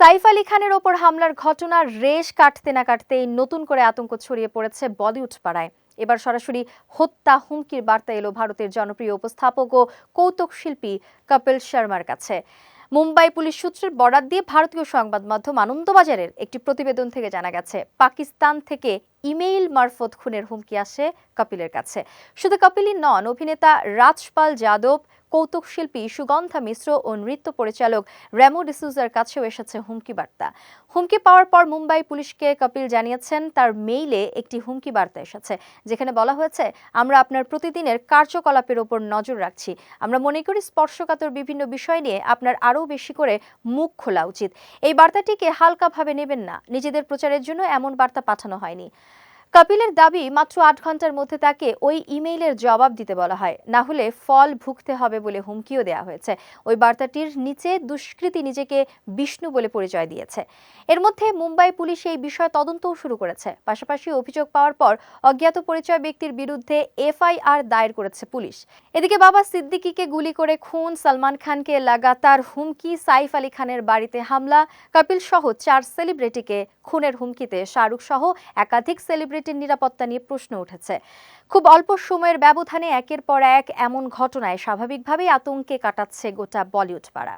সাইফ আলী খানের ওপর হামলার ঘটনার রেশ কাটতে না কাটতেই নতুন করে আতঙ্ক ছড়িয়ে পড়েছে বলিউড পাড়ায়। এবার সরাসরি হত্যা হুমকির বার্তা এলো ভারতের জনপ্রিয় উপস্থাপক ও কৌতুক শিল্পী কপিল শর্মার কাছে। মুম্বাই পুলিশ সূত্রের বরাত দিয়ে ভারতীয় সংবাদ মাধ্যম আনন্দবাজারের একটি প্রতিবেদন থেকে জানা গেছে, পাকিস্তান থেকে ইমেইল মারফত খুনের হুমকি আসে কপিলের কাছে। শুধু কপিলই নন, অভিনেতা রাজপাল যাদব কৌতুক শিল্পী সুগন্ধা মিশ্র ও নৃত্য পরিচালক রেমো ডিসুজার কাছেও এসেছে হুমকি বার্তা। হুমকি পাওয়ার পর মুম্বাই পুলিশকে কপিল জানিয়েছেন, তার মেইলে একটি হুমকি বার্তা এসেছে, যেখানে বলা হয়েছে, আমরা আপনার প্রতিদিনের কার্যকলাপের ওপর নজর রাখছি। আমরা মনে করি স্পর্শকাতর বিভিন্ন বিষয় নিয়ে আপনার আরও বেশি করে মুখ খোলা উচিত। এই বার্তাটিকে হালকাভাবে নেবেন না। নিজেদের প্রচারের জন্য এমন বার্তা পাঠানো হয়নি। কপিলের দাবি, মাত্র আট ঘণ্টার মধ্যে তাকে ওই ইমেইলের জবাব দিতে বলা হয়। না হলে ফল ভুগতে হবে বলে হুমকিও দেওয়া হয়েছে। ওই বার্তাটির নিচে দুষ্কৃতী নিজেকে বিষ্ণু বলে পরিচয় দিয়েছে। এর মধ্যে মুম্বাই পুলিশ এই বিষয়ে তদন্তও শুরু করেছে। পাশাপাশি অভিযোগ পাওয়ার পর অজ্ঞাত পরিচয় ব্যক্তির বিরুদ্ধে এফআইআর দায়ের করেছে পুলিশ। এদিকে বাবা সিদ্দিকিকে গুলি করে খুন, সালমান খানকে লাগাতার হুমকি, সাইফ আলী খানের বাড়িতে হামলা, কপিল সহ চার সেলিব্রিটিকে খুনের হুমকিতে শাহরুখ সহ একাধিক সেলিব্রিটির নিরাপত্তা নিয়ে প্রশ্ন উঠেছে। খুব অল্প সময়ের ব্যবধানে একের পর এক এমন ঘটনায় স্বাভাবিকভাবেই আতঙ্কে কাটাচ্ছে গোটা বলিউড পাড়া।